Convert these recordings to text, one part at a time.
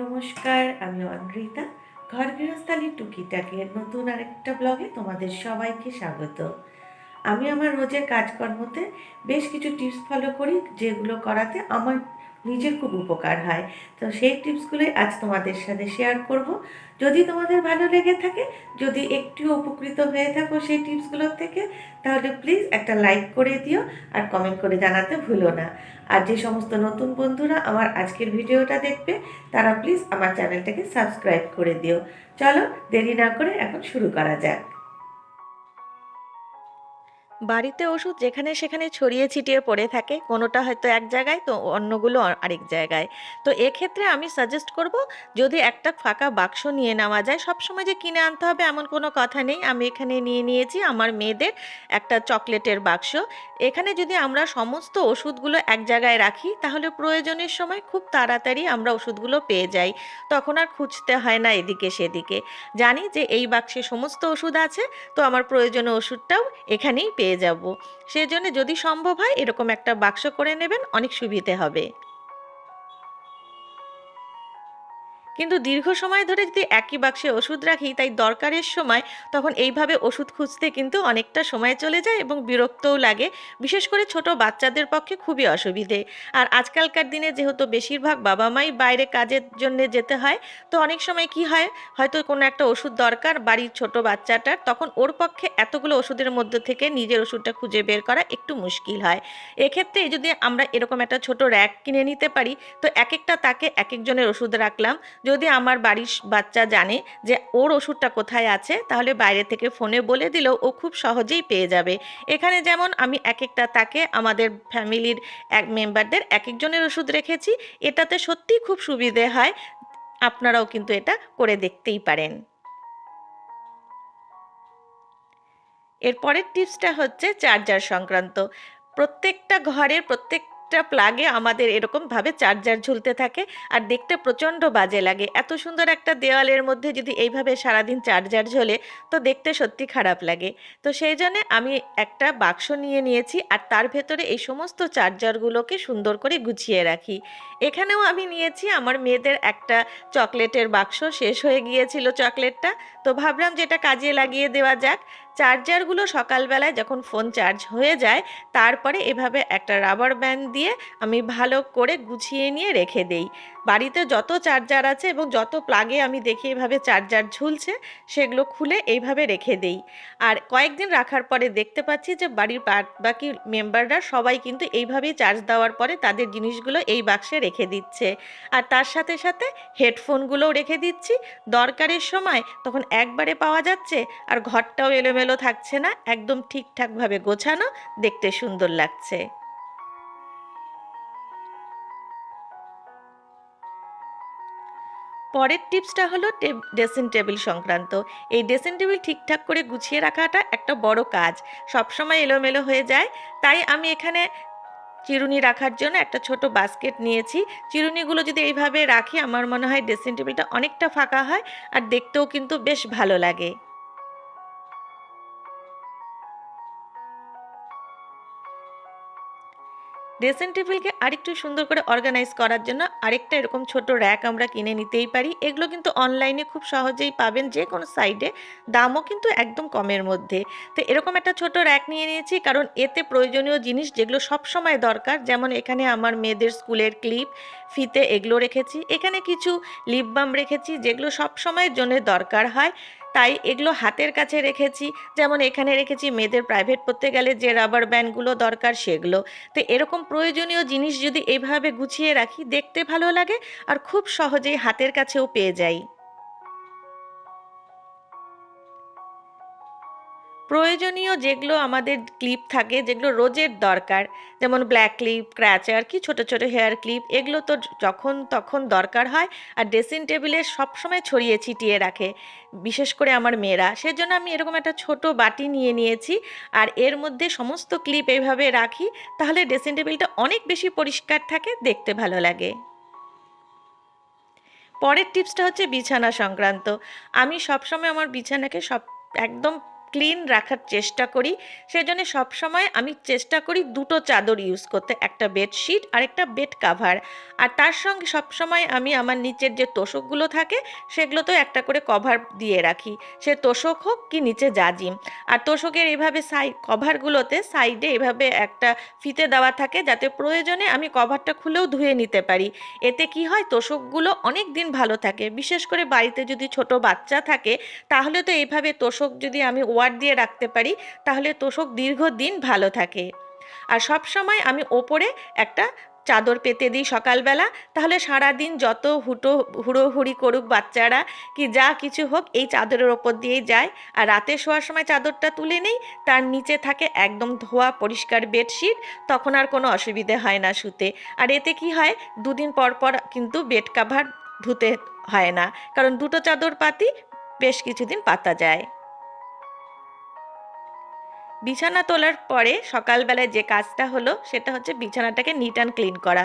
নমস্কার, আমি অনৃতা ঘর গৃহস্থালী টুকিটাকের নতুন আরেকটা ব্লগে তোমাদের সবাইকে স্বাগত। আমি আমার রোজের কাজকর্মতে বেশ কিছু টিপস ফলো করি, যেগুলো করাতে আমার নিজের খুব উপকার হয়। তো সেই টিপসগুলোই আজ তোমাদের সাথে শেয়ার করব। যদি তোমাদের ভালো লেগে থাকে, যদি একটু উপকৃত হয়ে থাকো সেই টিপসগুলোর থেকে, তাহলে প্লিজ একটা লাইক করে দিও আর কমেন্ট করে জানাতে ভুলো না। আর যে সমস্ত নতুন বন্ধুরা আমার আজকের ভিডিওটা দেখবে, তারা প্লিজ আমার চ্যানেলটাকে সাবস্ক্রাইব করে দিও। চলো দেরি না করে এখন শুরু করা যাক। বাড়িতে ওষুধ যেখানে সেখানে ছড়িয়ে ছিটিয়ে পড়ে থাকে, কোনোটা হয়তো এক জায়গায়, তো অন্যগুলো আরেক জায়গায়। তো এক্ষেত্রে আমি সাজেস্ট করব, যদি একটা ফাঁকা বাক্স নিয়ে নেওয়া যায়, সবসময় যে কিনে আনতে হবে এমন কোনো কথা নেই। আমি এখানে নিয়ে নিয়েছি আমার মেয়েদের একটা চকলেটের বাক্স। এখানে যদি আমরা সমস্ত ওষুধগুলো এক জায়গায় রাখি, তাহলে প্রয়োজনের সময় খুব তাড়াতাড়ি আমরা ওষুধগুলো পেয়ে যাই। তখন আর খুঁজতে হয় না এদিকে সেদিকে। জানি যে এই বাক্সে সমস্ত ওষুধ আছে, তো আমার প্রয়োজনীয় ওষুধটাও এখানেই পেয়ে যাব। সেজন্য যদি সম্ভব হয় এরকম একটা বাক্স করে নেবেন অনেক সুবিধে হবে। কিন্তু দীর্ঘ সময় ধরে যদি একই বাক্সে ওষুধ রাখি, তাই দরকারের সময় তখন এইভাবে ওষুধ খুঁজতে কিন্তু অনেকটা সময় চলে যায় এবং বিরক্তও লাগে। বিশেষ করে ছোট বাচ্চাদের পক্ষে খুবই অসুবিধে। আর আজকালকার দিনে যেহেতু বেশিরভাগ বাবা মাই বাইরে কাজের জন্য যেতে হয়, তো অনেক সময় কি হয়, হয়তো কোনো একটা ওষুধ দরকার বাড়ির ছোট বাচ্চাটার, তখন ওর পক্ষে এতগুলো ওষুধের মধ্যে থেকে নিজের ওষুধটা খুঁজে বের করা একটু মুশকিল হয়। এক্ষেত্রে যদি আমরা এরকম একটা ছোট র্যাক কিনে নিতে পারি, তো এক একটা তাকে এক একজনের ওষুধ রাখলাম যদি আমার বাড়ির বাচ্চা জানে যে ওর ওষুধটা কোথায় আছে, তাহলে বাইরে থেকে ফোনে বলে দিলেও ও খুব সহজেই পেয়ে যাবে। এখানে যেমন আমি এক একটা তাকে, আমাদের ফ্যামিলির এক মেম্বারদের এক একজনের ওষুধ রেখেছি, এটাতে সত্যিই খুব সুবিধে হয়। আপনারাও কিন্তু এটা করে দেখতেই পারেন। এরপরের টিপসটা হচ্ছে চার্জার সংক্রান্ত। প্রত্যেকটা ঘরের প্রত্যেকটা প্লাগে আমাদের এরকমভাবে চার্জার ঝুলতে থাকে আর দেখতে প্রচণ্ড বাজে লাগে। এত সুন্দর একটা দেওয়ালের মধ্যে যদি এইভাবে সারাদিন চার্জার ঝোলে, তো দেখতে সত্যি খারাপ লাগে। তো সেই জন্যে আমি একটা বাক্স নিয়ে নিয়েছি আর তার ভেতরে এই সমস্ত চার্জারগুলোকে সুন্দর করে গুছিয়ে রাখি। এখানেও আমি নিয়েছি, আমার মেয়েদের একটা চকলেটের বাক্স, শেষ হয়ে গিয়েছিল চকলেটটা। তো ভাবলাম যেটা কাজে লাগিয়ে দেওয়া যাক। চার্জারগুলো সকালবেলায় যখন ফোন চার্জ হয়ে যায়, তারপরে এভাবে একটা রাবার ব্যান্ড দিয়ে আমি ভালো করে গুছিয়ে নিয়ে রেখে দেই। বাড়িতে যত চার্জার আছে এবং যত প্লাগে আমি দেখি এভাবে চার্জার ঝুলছে, সেগুলো খুলে এইভাবে রেখে দেই। আর কয়েকদিন রাখার পরে দেখতে পাচ্ছি যে বাড়ির বাকি মেম্বাররা সবাই কিন্তু এইভাবেই চার্জ দেওয়ার পরে তাদের জিনিসগুলো এই বাক্সে রেখে দিচ্ছে। আর তার সাথে সাথে হেডফোনগুলোও রেখে দিচ্ছি। দরকারের সময় তখন একবারে পাওয়া যাচ্ছে, আর ঘরটাও এলোমেলো থাকছে না, একদম ঠিকঠাকভাবে গোছানো, দেখতে সুন্দর লাগছে। পরের টিপসটা হলো ড্রেসিং টেবিল সংক্রান্ত। এই ড্রেসিং টেবিল ঠিকঠাক করে গুছিয়ে রাখাটা একটা বড় কাজ। সবসময় এলোমেলো হয়ে যায়। তাই আমি এখানে চিরুনি রাখার জন্য একটা ছোট বাস্কেট নিয়েছি। চিরুনিগুলো যদি এইভাবে রাখি, আমার মনে হয় ড্রেসিং টেবিলটা অনেকটা ফাঁকা হয় আর দেখতেও কিন্তু বেশ ভালো লাগে। ড্রেসিং টেবিলকে আরেকটু সুন্দর করে অর্গানাইজ করার জন্য আরেকটা এরকম ছোট র্যাক আমরা কিনে নিতেই পারি। এগুলো কিন্তু অনলাইনে খুব সহজেই পাবেন যে কোনো সাইডে দামও কিন্তু একদম কমের মধ্যে। তো এরকম একটা ছোট র্যাক নিয়ে নিয়েছি কারণ এতে প্রয়োজনীয় জিনিস যেগুলো সব সময় দরকার, যেমন এখানে আমার মেয়েদের স্কুলের ক্লিপ ফিতে এগুলো রেখেছি। এখানে কিছু লিপ বাম রেখেছি যেগুলো সব সময়ের জন্য দরকার হয়। তাই এগুলো হাতের কাছে রেখেছি। যেমন এখানে রেখেছি মেয়েদের প্রাইভেট পড়তে গেলে যে রাবার ব্যান্ডগুলো দরকার সেগুলো। তো এরকম প্রয়োজনীয় জিনিস যদি এইভাবে গুছিয়ে রাখি, দেখতে ভালো লাগে আর খুব সহজেই হাতের কাছেও পেয়ে যাই। প্রয়োজনীয় যেগুলো আমাদের ক্লিপ থাকে, যেগুলো রোজের দরকার, যেমন ব্ল্যাক ক্লিপ ক্র্যাচার কি ছোট ছোট হেয়ার ক্লিপ এগুলো তো যখন তখন দরকার হয়, আর ড্রেসিং টেবিলে সবসময় ছড়িয়ে ছিটিয়ে রাখে, বিশেষ করে আমার মেয়েরা। সেজন্য আমি এরকম একটা ছোট বাটি নিয়ে নিয়েছি, আর এর মধ্যে সমস্ত ক্লিপ এইভাবে রাখি, তাহলে ড্রেসিং টেবিলটা অনেক বেশি পরিষ্কার থাকে, দেখতে ভালো লাগে। পরের টিপসটা হচ্ছে বিছানা সংক্রান্ত। আমি সবসময় আমার বিছানাকে সব, একদম ক্লিন রাখার চেষ্টা করি। সেজন্য সবসময় আমি চেষ্টা করি দুটো চাদর ইউজ করতে, একটা বেডশিট আর একটা বেড কাভার আর তার সঙ্গে সবসময় আমি আমার নিচের যে তোষকগুলো থাকে, সেগুলোতেও একটা করে কভার দিয়ে রাখি। সে তোষক হোক কি নিচে জাজিম আর তোষকের এভাবে সাই কভারগুলোতে সাইডে এভাবে একটা ফিতে দেওয়া থাকে যাতে প্রয়োজনে আমি কভারটা খুলেও ধুয়ে নিতে পারি। এতে কি হয়, তোষকগুলো অনেক দিন ভালো থাকে। বিশেষ করে বাড়িতে যদি ছোট বাচ্চা থাকে, তাহলে তো এইভাবে তোষক যদি আমি ওয়ার দিয়ে রাখতে পারি, তাহলে তোষক দীর্ঘদিন ভালো থাকে। আর সব সময় আমি ওপরে একটা চাদর পেতে দিই সকালবেলা, তাহলে সারাদিন যত হুটো, হুড়োহুড়ি করুক বাচ্চারা, কি যা কিছু হোক এই চাদরের ওপর দিয়েই যায়। আর রাতে শোয়ার সময় চাদরটা তুলে নেই, তার নিচে থাকে একদম ধোয়া পরিষ্কার বেডশিট, তখন আর কোনো অসুবিধে হয় না শুতে। আর এতে কি হয়, দুদিন পর পর কিন্তু বেড কাভার ধুতে হয় না, কারণ দুটো চাদর পাতি বেশ কিছুদিন পাতা যায়। বিছানা তোলার পরে সকালবেলায় যে কাজটা হলো, সেটা হচ্ছে বিছানাটাকে নিট অ্যান্ড ক্লিন করা।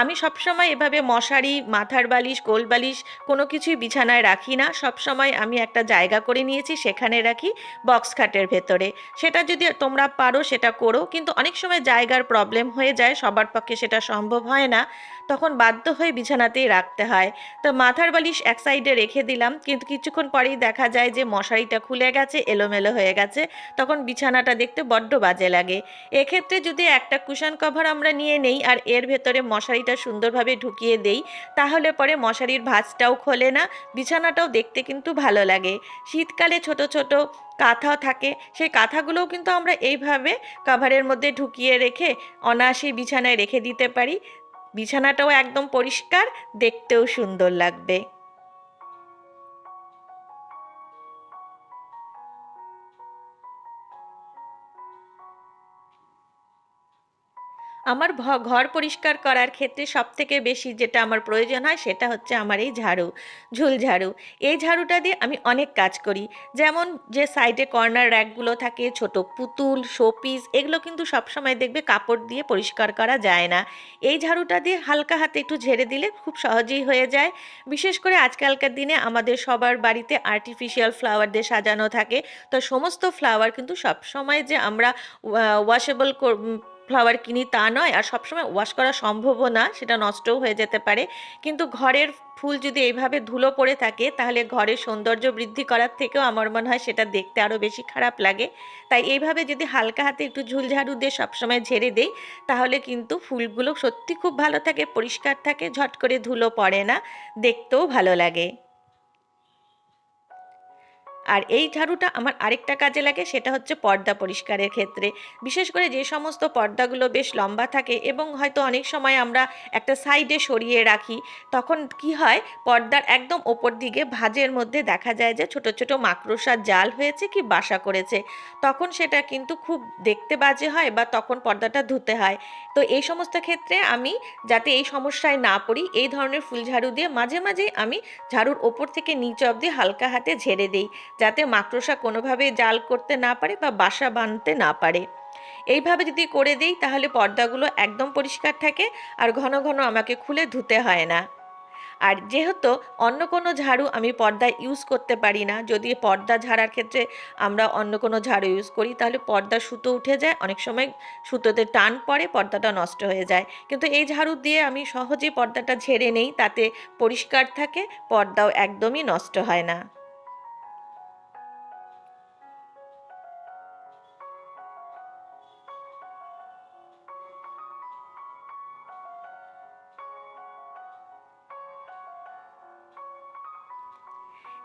আমি সবসময় এভাবে মশারি, মাথার বালিশ কোল বালিশ কোনো কিছুই বিছানায় রাখি না। সবসময় আমি একটা জায়গা করে নিয়েছি, সেখানে রাখি বক্স খাটের ভেতরে। সেটা যদি তোমরা পারো সেটা করো, কিন্তু অনেক সময় জায়গার প্রবলেম হয়ে যায়, সবার পক্ষে সেটা সম্ভব হয় না। তখন বাধ্য হয়ে বিছানাতেই রাখতে হয়। তো মাথার বালিশ এক সাইডে রেখে দিলাম, কিন্তু কিছুক্ষণ পরেই দেখা যায় যে মশারিটা খুলে গেছে, এলোমেলো হয়ে গেছে। তখন বিছানাটা দেখতে বড্ড বাজে লাগে। এক্ষেত্রে যদি একটা কুশন কভার আমরা নিয়ে নেই আর এর ভেতরে মশারিটা সুন্দরভাবে ঢুকিয়ে দেই, তাহলে পরে মশারির ভাঁজটাও খোলে না, বিছানাটাও দেখতে কিন্তু ভালো লাগে। শীতকালে ছোট ছোট কাঁথা থাকে, সেই কাঁথাগুলোও কিন্তু আমরা এইভাবে কাভারের মধ্যে ঢুকিয়ে রেখে অনায়াসেই বিছানায় রেখে দিতে পারি। বিছানাটাও একদম পরিষ্কার দেখতেও সুন্দর লাগবে। আমার ঘর পরিষ্কার করার ক্ষেত্রে সব থেকে বেশি যেটা আমার প্রয়োজন হয় সেটা হচ্ছে আমার এই ঝাড়ু, ঝুল ঝাড়ু। এই ঝাড়ুটা দিয়ে আমি অনেক কাজ করি। যেমন যে সাইডে কর্নার র্যাকগুলো থাকে, ছোট পুতুল, শোপিস, এগুলো কিন্তু সবসময় দেখবে কাপড় দিয়ে পরিষ্কার করা যায় না। এই ঝাড়ুটা দিয়ে হালকা হাতে একটু ঝেড়ে দিলে খুব সহজেই হয়ে যায়। বিশেষ করে আজকালকার দিনে আমাদের সবার বাড়িতে আর্টিফিশিয়াল ফ্লাওয়ার দিয়ে সাজানো থাকে। তো সমস্ত ফ্লাওয়ার কিন্তু সবসময় যে আমরা ওয়াশেবল ফ্লাওয়ার কিনি তা নয়, আর সবসময় ওয়াশ করা সম্ভবও না, সেটা নষ্টও হয়ে যেতে পারে। কিন্তু ঘরের ফুল যদি এইভাবে ধুলো পড়ে থাকে, তাহলে ঘরের সৌন্দর্য বৃদ্ধি করার থেকেও আমার মনে হয় সেটা দেখতে আরও বেশি খারাপ লাগে। তাই এইভাবে যদি হালকা হাতে একটু ঝুলঝাড়ু দিয়ে সবসময় ঝেড়ে দেই, তাহলে কিন্তু ফুলগুলো সত্যি খুব ভালো থাকে, পরিষ্কার থাকে, ঝট করে ধুলো পড়ে না, দেখতেও ভালো লাগে। আর এই ঝাড়ুটা আমার আরেকটা কাজে লাগে, সেটা হচ্ছে পর্দা পরিষ্কারের ক্ষেত্রে। বিশেষ করে যে সমস্ত পর্দাগুলো বেশ লম্বা থাকে এবং হয়তো অনেক সময় আমরা একটা সাইডে সরিয়ে রাখি, তখন কি হয়, পর্দার একদম ওপর দিকে ভাঁজের মধ্যে দেখা যায় যে ছোট ছোট মাকড়সার জাল হয়েছে কি বাসা করেছে। তখন সেটা কিন্তু খুব দেখতে বাজে হয় বা তখন পর্দাটা ধুতে হয়। তো এই সমস্ত ক্ষেত্রে আমি যাতে এই সমস্যায় না পড়ি, এই ধরনের ফুল ঝাড়ু দিয়ে মাঝে মাঝেই আমি ঝাড়ুর ওপর থেকে নিচ অবধি হালকা হাতে ঝেড়ে দিই। যাতে মাকড়সা কোনোভাবে জাল করতে না পারে বা বাসা বাঁধতে না পারে। এইভাবে যদি করে দিই, তাহলে পর্দাগুলো একদম পরিষ্কার থাকে আর ঘন ঘন আমাকে খুলে ধুতে হয় না। আর যেহেতু অন্য কোনো ঝাড়ু আমি পর্দা ইউজ করতে পারি না, যদি পর্দা ঝাড়ার ক্ষেত্রে আমরা অন্য কোনো ঝাড়ু ইউজ করি, তাহলে পর্দা সুতো উঠে যায়, অনেক সময় সুতোতে টান পড়ে, পর্দাটা নষ্ট হয়ে যায়। কিন্তু এই ঝাড়ু দিয়ে আমি সহজে পর্দাটা ঝেড়ে নেই, তাতে পরিষ্কার থাকে, পর্দাও একদমই নষ্ট হয় না।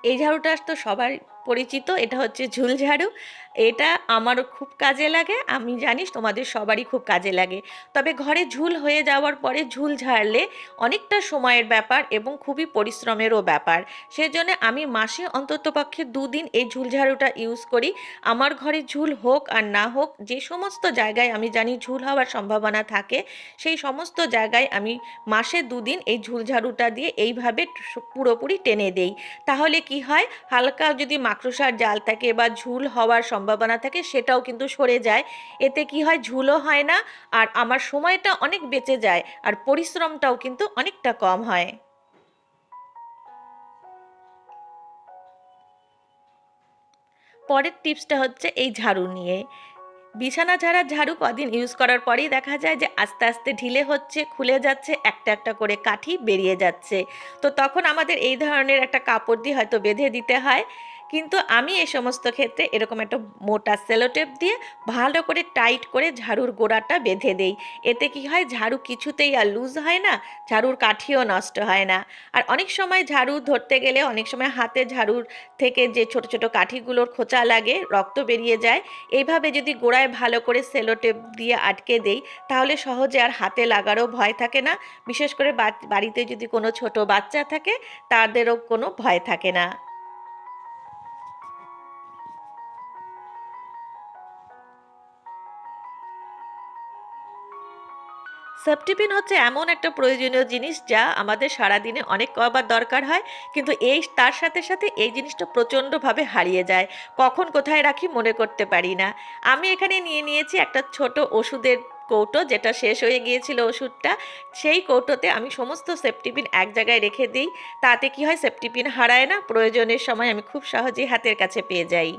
এই ঝাড়ুটা তো সবার পরিচিত এটা হচ্ছে ঝুল ঝাড়ু। এটা আমারও খুব কাজে লাগে। আমি জানিস তোমাদের সবারই খুব কাজে লাগে। তবে ঘরে ঝুল হয়ে যাওয়ার পরে ঝুল ঝাড়লে অনেকটা সময়ের ব্যাপার এবং খুবই পরিশ্রমেরও ব্যাপার। সেজন্য আমি মাসে অন্ততপক্ষে দুদিন এই ঝুল ঝাড়ুটা ইউজ করি। আমার ঘরে ঝুল হোক আর না হোক, যে সমস্ত জায়গায় আমি জানি ঝুল হওয়ার সম্ভাবনা থাকে, সেই সমস্ত জায়গায় আমি মাসে দুদিন এই ঝুল ঝাড়ুটা দিয়ে এইভাবে পুরোপুরি টেনে দেই। তাহলে কি হয়? হালকা যদি মাকড়সার জাল থাকে বা ঝুল হওয়ার সম্ভাবনা থাকে সেটাও কিন্তু সরে যায়। এতে কি হয়? ঝুলও হয় না আর আমার সময়টা অনেক বেঁচে যায় আর পরিশ্রমটাও কিন্তু অনেকটা কম হয়। পরের টিপসটা হচ্ছে এই ঝাড়ু নিয়ে। বিছানা ঝাড়ার ঝাড়ু কদিন ইউজ করার পরেই দেখা যায় যে আস্তে আস্তে ঢিলে হচ্ছে, খুলে যাচ্ছে, একটা একটা করে কাঠি বেরিয়ে যাচ্ছে। তো তখন আমাদের এই ধরনের একটা কাপড় দিয়ে হয়তো বেঁধে দিতে হয়। কিন্তু আমি এই সমস্ত ক্ষেত্রে এরকম একটা মোটা সেলোটেপ দিয়ে ভালো করে টাইট করে ঝাড়ুর গোড়াটা বেঁধে দেই। এতে কি হয়? ঝাড়ু কিছুতেই আর লুজ হয় না, ঝাড়ুর কাঠিও নষ্ট হয় না। আর অনেক সময় ঝাড়ু ধরতে গেলে অনেক সময় হাতে ঝাড়ুর থেকে যে ছোট ছোট কাঠিগুলোর খোঁচা লাগে, রক্ত বেরিয়ে যায়। এইভাবে যদি গোড়ায় ভালো করে সেলোটেপ দিয়ে আটকে দেই, তাহলে সহজে আর হাতে লাগারও ভয় থাকে না। বিশেষ করে বাড়িতে যদি কোনো ছোট বাচ্চা থাকে, তাদেরও কোনো ভয় থাকে না। সেফটিপিন হচ্ছে এমন একটা প্রয়োজনীয় জিনিস যা আমাদের সারাদিনে অনেক কবার দরকার হয়, কিন্তু এই তার সাথে সাথে এই জিনিসটা প্রচণ্ডভাবে হারিয়ে যায়। কখন কোথায় রাখি মনে করতে পারি না। আমি এখানে নিয়ে নিয়েছি একটা ছোট ওষুধের কৌটো, যেটা শেষ হয়ে গিয়েছিল ওষুধটা। সেই কৌটোতে আমি সমস্ত সেফটিপিন এক জায়গায় রেখে দিই। তাতে কি হয় সেফটিপিন হারায় না। প্রয়োজনের সময় আমি খুব সহজেই হাতের কাছে পেয়ে যাই।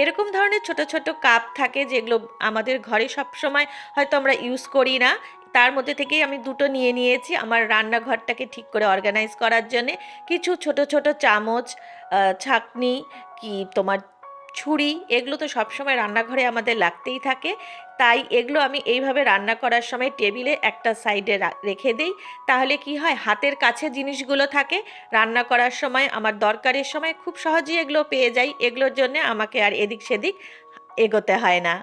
এরকম ধরনের ছোট ছোট কাপ থাকে যেগুলো আমাদের ঘরে সবসময় হয়তো আমরা ইউজ করি না। তার মধ্যে থেকেই আমি দুটো নিয়ে নিয়েছি আমার রান্নাঘরটাকে ঠিক করে অর্গানাইজ করার জন্যে। কিছু ছোট ছোট চামচ ছাকনি, কি তোমার ছুরি, এগুলো তো সবসময় রান্নাঘরে আমাদের লাগতেই থাকে। তাই এগুলো আমি এইভাবে রান্না করার সময় টেবিলে একটা সাইডে রেখে দিই। তাহলে কি হয়, হাতের কাছে জিনিসগুলো থাকে, রান্না করার সময় আমার দরকারের সময় খুব সহজেই এগুলো পেয়ে যাই। এগুলোর জন্য আমাকে আর এদিক সেদিক এগোতে হয় না।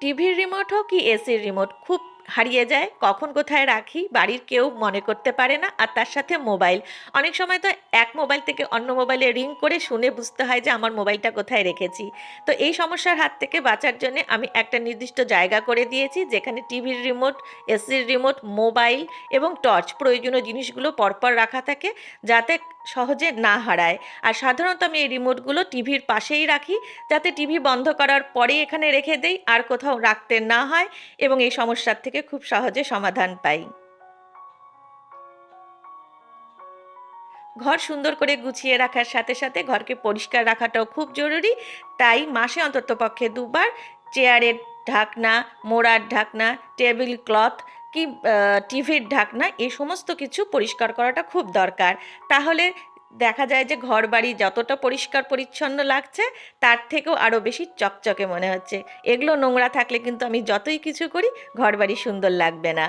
টিভির রিমোট হোক কি এসির রিমোট? খুব হারিয়ে যায়, কখন কোথায় রাখি, বাড়ির কেউ মনে করতে পারে না, আর তার সাথে মোবাইল। অনেক সময় তো এক মোবাইল থেকে অন্য মোবাইলে রিং করে শুনে বুঝতে হয় যে আমার মোবাইলটা কোথায় রেখেছি। তো এই সমস্যার হাত থেকে বাঁচার জন্য আমি একটা নির্দিষ্ট জায়গা করে দিয়েছি, যেখানে টিভির রিমোট এসির রিমোট, মোবাইল এবং টর্চ প্রয়োজনীয় জিনিসগুলো পরপর রাখা থাকে, যাতে সহজে না হারায়। আর সাধারণত আমি এই রিমোটগুলো টিভির পাশেই রাখি, যাতে টিভি বন্ধ করার পরে এখানে রেখে দেই, আর কোথাও রাখতে না হয় এবং এই সমস্যার থেকে খুব সহজে সমাধান পাই। ঘর সুন্দর করে গুছিয়ে রাখার সাথে সাথে ঘরকে পরিষ্কার রাখাটাও খুব জরুরি। তাই মাসে অন্তত পক্ষে দুবার চেয়ারের ঢাকনা, মোড়ার ঢাকনা, টেবিল ক্লথ কি টিভির ঢাকনা এই সমস্ত কিছু পরিষ্কার করাটা খুব দরকার। তাহলে দেখা যায় যে ঘর বাড়ি যতটা পরিষ্কার পরিচ্ছন্ন লাগছে, তার থেকেও আরও বেশি চকচকে মনে হচ্ছে। এগুলো নোংরা থাকলে কিন্তু আমি যতই কিছু করি ঘর বাড়ি সুন্দর লাগবে না।